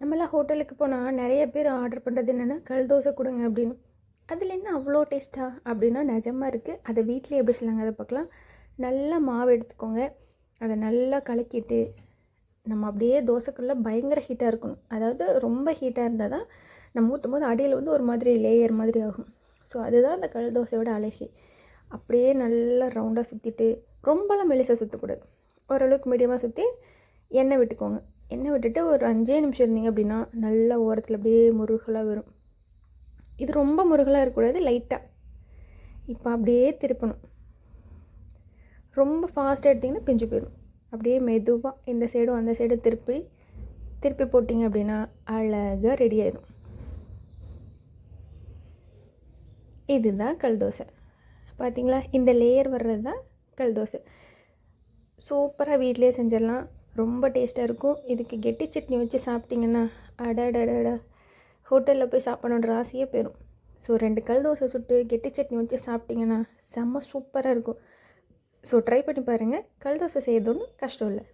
நம்மளாம் ஹோட்டலுக்கு போனால் நிறைய பேர் ஆர்டர் பண்ணுறது என்னென்னா கல் தோசை கொடுங்க அப்படின்னு. அதில் என்ன அவ்வளோ டேஸ்ட்டாக அப்படின்னா நிஜமாக இருக்குது அதை வீட்டிலே எப்படி செய்யலாங்க? அதை பார்க்கலாம். நல்லா மாவு எடுத்துக்கோங்க. அதை நல்லா கலக்கிட்டு நம்ம அப்படியே தோசைக்குள்ளே பயங்கர ஹீட்டாக இருக்கணும். அதாவது ரொம்ப ஹீட்டாக இருந்தால் தான் நம்ம ஊற்றும் போது அடியில் வந்து ஒரு மாதிரி லேயர் மாதிரி ஆகும். ஸோ அதுதான் அந்த கல் தோசையோட அழகி. அப்படியே நல்லா ரவுண்டாக சுற்றிட்டு ரொம்பலாம் மெலிசாக சுற்றக்கூடாது ஓரளவுக்கு மீடியமாக சுற்றி எண்ணெய் விட்டுக்கோங்க. எண்ணெய் விட்டுட்டு ஒரு அஞ்சே நிமிஷம் இருந்தீங்க அப்படின்னா நல்லா ஓரத்தில் அப்படியே முருகலாக வரும். இது ரொம்ப முருகலாக இருக்கக்கூடாது லைட்டாக இப்போ அப்படியே திருப்பணும். ரொம்ப ஃபாஸ்ட்டாக எடுத்திங்கன்னா பிஞ்சு போயிடும். அப்படியே மெதுவாக இந்த சைடும் அந்த சைடும் திருப்பி திருப்பி போட்டிங்க அப்படின்னா அழகாக ரெடி ஆயிடும் இதுதான் கல் தோசை. பார்த்தீங்களா இந்த லேயர் வர்றது தான் கல் தோசை. சூப்பராக வீட்டிலே செஞ்சிடலாம். ரொம்ப டேஸ்ட்டாக இருக்கும். இதுக்கு கெட்டி சட்னி வச்சு சாப்பிட்டிங்கன்னா அடடடடா ஹோட்டலில் போய் சாப்பிடணுன்ற ஆசையே போயிடும் ஸோ ரெண்டு கல் தோசை சுட்டு கெட்டி சட்னி வச்சு சாப்பிட்டிங்கன்னா செம்ம சூப்பராக இருக்கும். ஸோ ட்ரை பண்ணி பாருங்கள் கல் தோசை செய்கிறது ஒன்றும் கஷ்டம் இல்லை.